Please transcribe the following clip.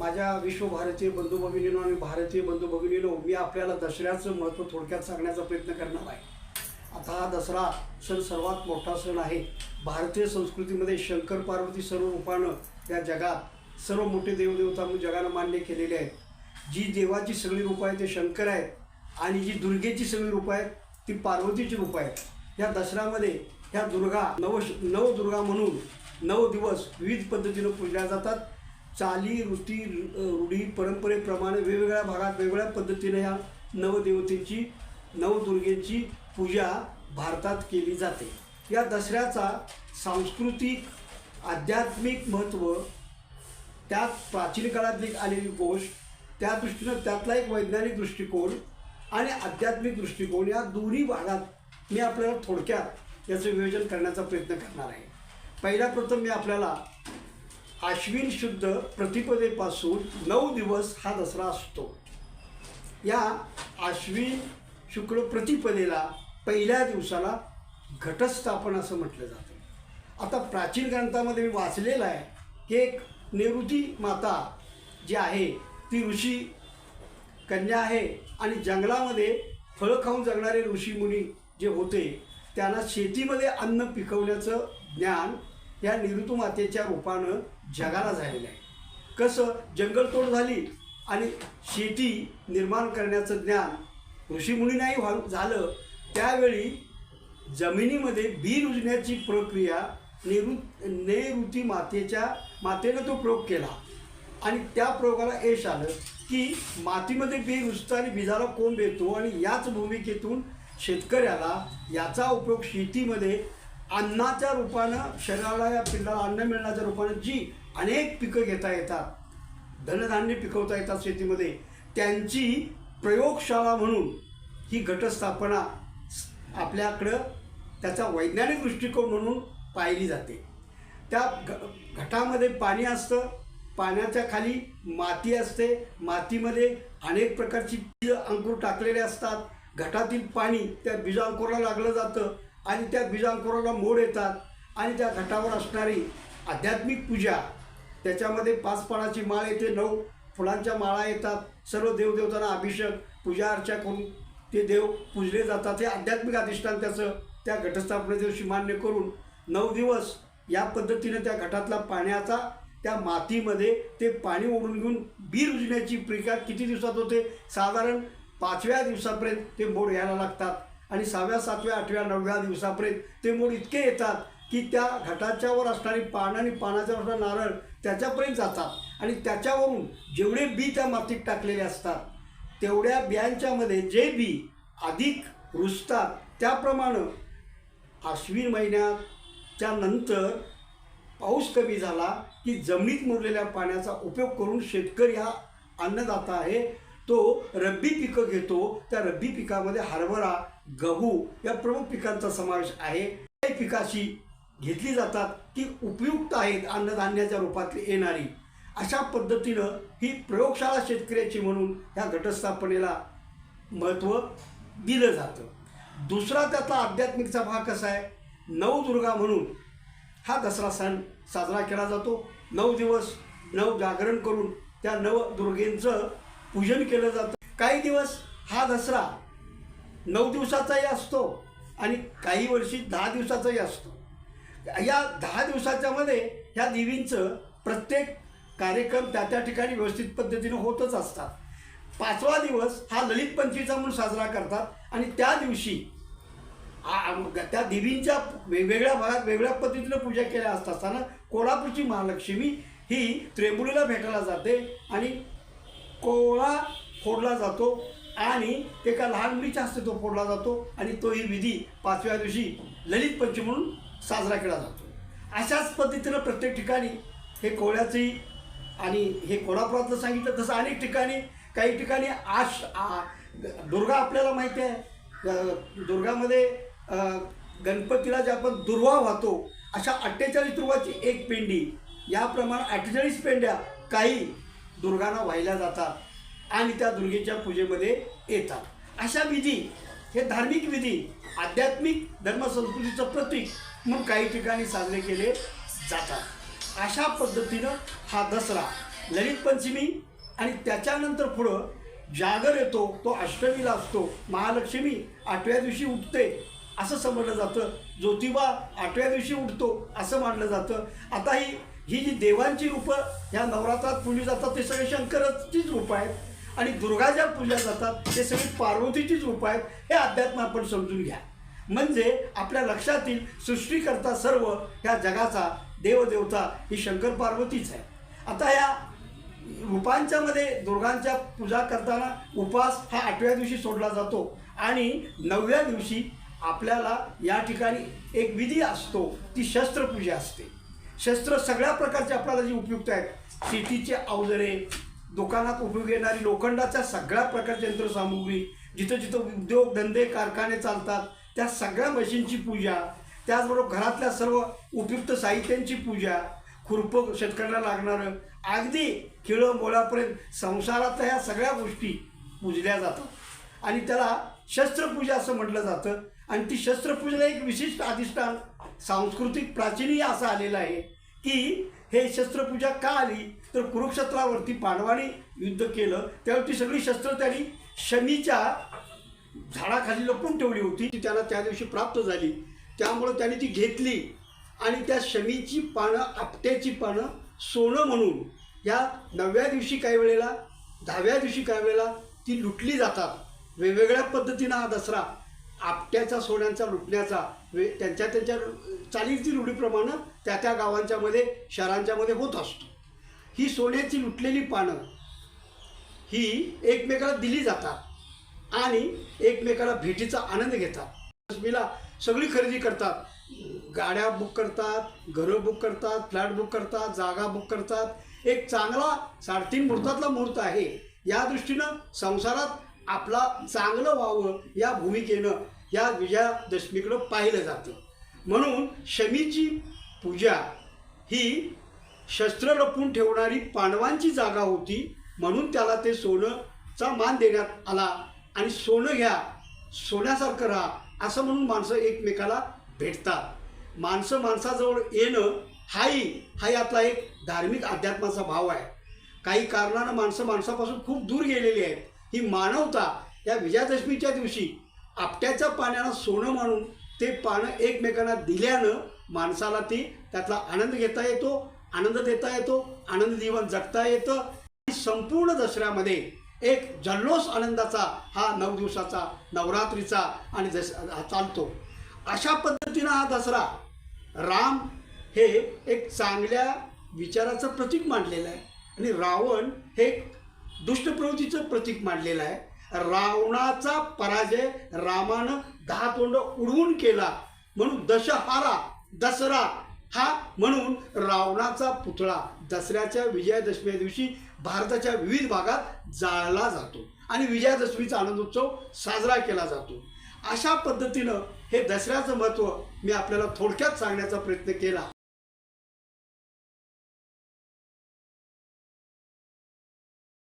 माझ्या विश्वभारतीय बंधू भगिनीनो आणि भारतीय बंधू भगिनीनो मी आपल्याला दसऱ्याचं महत्त्व थोडक्यात सांगण्याचा प्रयत्न करणार आहे. आता हा दसरा सण सर्वात मोठा सण आहे. भारतीय संस्कृतीमध्ये शंकर पार्वती सर्व रूपानं या जगात सर्व मोठे देवदेवता म्हणून जगानं मान्य केलेले आहेत. जी देवाची सगळी रूपं आहेत ते शंकर आहेत आणि जी दुर्गेची सगळी रूपं आहेत ती पार्वतीची रूपं आहेत. या दसऱ्यामध्ये ह्या दुर्गा नव नवदुर्गा म्हणून नऊ दिवस विविध पद्धतीनं पूजल्या जातात. चाली रुती रूढी परंपरेप्रमाणे वेगवेगळ्या भागात वेगवेगळ्या पद्धतीने ह्या नवदेवतेची नवदुर्गेची पूजा भारतात केली जाते. या दसऱ्याचा सांस्कृतिक आध्यात्मिक महत्त्व त्यात प्राचीन काळातली आलेली गोष्ट त्या दृष्टीनं त्यातला एक वैज्ञानिक दृष्टिकोन आणि आध्यात्मिक दृष्टिकोन या दोन्ही भागात मी आपल्याला थोडक्यात याचं विवेचन करण्याचा प्रयत्न करणार आहे. पहिल्या प्रथम मी आपल्याला आश्विन शुद्ध प्रतिपदेपासून नऊ दिवस हा दसरा असतो. या आश्विन शुक्ल प्रतिपदेला पहिल्या दिवसाला घटस्थापन असं म्हटलं जातं. आता प्राचीन ग्रंथामध्ये मी वाचलेलं आहे की एक निवृत्ती माता जी आहे ती ऋषी कन्या आहे आणि जंगलामध्ये फळं खाऊन जगणारे ऋषीमुनी जे होते त्यांना शेतीमध्ये अन्न पिकवण्याचं ज्ञान या निऋतू मातेच्या रूपानं जगाला झालेलं आहे. कसं? जंगलतोड झाली आणि शेती निर्माण करण्याचं ज्ञान ऋषीमुनींनाही व्हा झालं. त्यावेळी जमिनीमध्ये बी रुजण्याची प्रक्रिया नेऋ नैऋती मातेच्या मातेनं तो प्रयोग केला. आणि त्या प्रयोगाला यश आलं की मातीमध्ये बी रुजतं आणि बीजाला कोंब येतो आणि याच भूमिकेतून शेतकऱ्याला याचा उपयोग शेतीमध्ये अन्नाच्या रूपानं शरीराला या पिल्लाला अन्न मिळण्याच्या रूपानं जी अनेक पिकं घेता येतात धनधान्य पिकवता येतात शेतीमध्ये त्यांची प्रयोगशाळा म्हणून ही घटस्थापना आपल्याकडं त्याचा वैज्ञानिक दृष्टिकोन म्हणून पाहिली जाते. त्या घ घटामध्ये पाणी असतं पाण्याच्या खाली माती असते मातीमध्ये अनेक प्रकारची बीज अंकुर टाकलेले असतात घटातील पाणी त्या बीजांकुराला लागलं जातं आणि त्या बीजांकुराला मोड येतात आणि त्या घटावर असणारी आध्यात्मिक पूजा त्याच्यामध्ये पाच पानाची माळ येते नऊ फुलांच्या माळा येतात सर्व देवदेवतांना अभिषेक पूजा अर्चा करून ते देव पूजले जातात. हे आध्यात्मिक अधिष्ठान त्याचं त्या घटस्थापने दिवशी मान्य करून नऊ दिवस या पद्धतीने त्या घटातला पाण्याचा त्या मातीमध्ये ते पाणी ओढून घेऊन बी रुजण्याची प्रक्रिया किती दिवसात होते? साधारण पाचव्या दिवसापर्यंत ते मोड घ्यायला लागतात. आणि सहाव्या सातव्या आठव्या नवव्या दिवसापर्यंत ते मोड इतके येतात की त्या घटाच्यावर असणारी पानं आणि पानाच्यावर असणारा नारळ त्याच्यापर्यंत जातात. आणि त्याच्यावरून जेवढे बी त्या मातीत टाकलेले असतात तेवढ्या बियांच्यामध्ये जे बी अधिक रुजतात त्याप्रमाणे आश्विन महिन्याच्या नंतर पाऊस कमी झाला की जमिनीत मुरलेल्या पाण्याचा उपयोग करून शेतकरी हा अन्नदाता आहे. तो रब्बी पिकं घेतो त्या रब्बी पिकामध्ये हरभरा गहू या प्रमुख पिकांचा समावेश आहे. काही पिकाशी घेतली जातात ती उपयुक्त आहेत अन्नधान्याच्या रूपातली येणारी. अशा पद्धतीनं ही प्रयोगशाळा शेतकऱ्याची म्हणून ह्या घटस्थापनेला महत्त्व दिलं जातं. दुसरा त्यातला आध्यात्मिकचा भाग कसा आहे? नवदुर्गा म्हणून हा दसरा सण साजरा केला जातो. नऊ दिवस नव जागरण करून त्या नवदुर्गेंचं पूजन केलं जातं. काही दिवस हा दसरा नऊ दिवसाचाही असतो आणि काही वर्षी दहा दिवसाचाही असतो. या दहा दिवसाच्यामध्ये ह्या देवींचं प्रत्येक कार्यक्रम त्या त्या ठिकाणी व्यवस्थित पद्धतीनं होतच असतात. पाचवा दिवस हा ललित पंचमीचा म्हणून साजरा करतात आणि त्या दिवशी त्या देवींच्या वेगवेगळ्या भागात वेगळ्या पद्धतीनं पूजा केल्या असत असताना कोल्हापूरची महालक्ष्मी ही त्रेंबुलीला भेटायला जाते आणि कोळा फोडला जातो. आणि एका लहान मुलीच्या हस्ते तो फोडला जातो आणि तोही विधी पाचव्या दिवशी ललित पंचमी म्हणून साजरा केला जातो. अशाच पद्धतीनं प्रत्येक ठिकाणी हे कोळ्याची आणि हे कोल्हापुरातलं सांगितलं तसं अनेक ठिकाणी काही ठिकाणी आश आ दुर्गा आपल्याला माहिती आहे. दुर्गामध्ये गणपतीला जे आपण दुर्वा वाहतो अशा अठ्ठेचाळीस दुर्वाची एक पेंडी याप्रमाणे अठ्ठेचाळीस पेंड्या काही दुर्गांना वाहिल्या जातात. आणि त्या दुर्गेच्या पूजेमध्ये येतात. अशा विधी हे धार्मिक विधी आध्यात्मिक धर्मसंस्कृतीचं प्रतीक म्हणून काही ठिकाणी साजरे केले जातात. अशा पद्धतीनं हा दसरा ललित पंचमी आणि त्याच्यानंतर पुढं जागर येतो तो अष्टमीला असतो महालक्ष्मी आठव्या दिवशी उठते असं समजलं जातं. ज्योतिबा आठव्या दिवशी उठतो असं मानलं जातं. आता ही ही जी देवांची रूपं ह्या नवरात्रात पूजली जातात ते सगळे शंकराचीच रूपं आहेत. आणि दुर्गा ज्या पूजा जातात ते सगळी पार्वतीचीच रूप आहेत हे अध्यात्म आपण समजून घ्या. म्हणजे आपल्या लक्षात येईल सृष्टीकर्ता सर्व ह्या जगाचा देवदेवता ही शंकर पार्वतीच आहे. आता या रूपांच्यामध्ये दुर्गांच्या पूजा करताना उपास हा आठव्या दिवशी सोडला जातो आणि नवव्या दिवशी आपल्याला या ठिकाणी एक विधी असतो ती शस्त्रपूजा असते. शस्त्र सगळ्या प्रकारचे आपल्याला जी उपयुक्त आहेत शेतीचे अवजरे दुकानात उपयोग येणारी लोखंडाच्या सगळ्या प्रकारची यंत्रसामुग्री जिथं जिथं उद्योग धंदे कारखाने चालतात त्या सगळ्या मशीनची पूजा त्याचबरोबर घरातल्या सर्व उपयुक्त साहित्यांची पूजा खुरपं शेतकऱ्याला लागणारं अगदी खिळं मोळापर्यंत संसारातल्या ह्या सगळ्या गोष्टी पूजल्या जातात. आणि त्याला शस्त्रपूजा असं म्हटलं जातं. आणि ती शस्त्रपूजेला एक विशिष्ट अधिष्ठान सांस्कृतिक प्राचीनही असं आलेलं आहे. की हे शस्त्रपूजा का आली? तर कुरुक्षेत्रावरती पांडवाने युद्ध केलं. त्यावरती सगळी शस्त्र त्यांनी शनीच्या झाडाखाली लपून ठेवली होती. ती त्याला त्या दिवशी प्राप्त झाली. त्यामुळं त्याने ती घेतली. आणि त्या शमीची पानं आपट्याची पानं सोनं म्हणून या नवव्या दिवशी काही वेळेला दहाव्या दिवशी काही वेळेला ती लुटली जातात. वेगवेगळ्या पद्धतीनं हा दसरा आपट्याचा सोन्यांचा लुटण्याचा म्हणजे त्यांच्या त्यांच्या चालीची रूढीप्रमाणे त्या त्या गावांच्या मध्ये शहरांच्या मध्ये होत असतो. ही सोन्याची लुटलेली पानं ही एकमेकाला दिली जातात आणि एकमेकाला भेटीचा आनंद घेतात. लक्ष्मीला सगळी खरेदी करतात. गाड्या बुक करतात घरं बुक करतात फ्लॅट बुक करतात जागा बुक करतात. एक चांगला साडेतीन मुहूर्तातला मुहूर्त आहे. या दृष्टीनं संसारात आपला चांगलं व्हावं या भूमिकेनं या विजयादशमीकडं पाहिलं जातं. म्हणून शमीची पूजा ही शस्त्र लपून ठेवणारी पांडवांची जागा होती म्हणून त्याला ते सोनंचा मान देण्यात आला आणि सोनं घ्या सोन्यासारखं राहा असं म्हणून माणसं एकमेकाला भेटतात. माणसं माणसाजवळ येणं हाही हा यातला एक धार्मिक अध्यात्माचा भाव आहे. काही कारणानं माणसं माणसापासून खूप दूर गेलेली आहेत. ही मानवता या विजयादशमीच्या दिवशी आपट्याच्या पाण्याला सोनं म्हणून ते पानं एकमेकांना दिल्यानं माणसाला ती त्यातला आनंद घेता येतो आनंद देता येतो आनंद जीवन जगता येतं. आणि संपूर्ण दसऱ्यामध्ये एक जल्लोष आनंदाचा हा नऊ दिवसाचा नवरात्रीचा आणि दस चालतो. अशा पद्धतीनं हा दसरा राम हे एक चांगल्या विचाराचं प्रतीक मांडलेलं आहे. आणि रावण हे एक दुष्ट प्रवृत्तीचं प्रतीक मांडलेलं आहे. रावणाचा पराजय रामानं दहा तोंड उडवून केला. म्हणून दशहारा दसरा हा म्हणून रावणाचा पुतळा दसऱ्याच्या विजयादशमी दिवशी भारताच्या विविध भागात जाळला जातो आणि विजयादशमीचा आनंदोत्सव साजरा केला जातो. अशा पद्धतीनं हे दसऱ्याचं महत्त्व मी आपल्याला थोडक्यात सांगण्याचा प्रयत्न केला.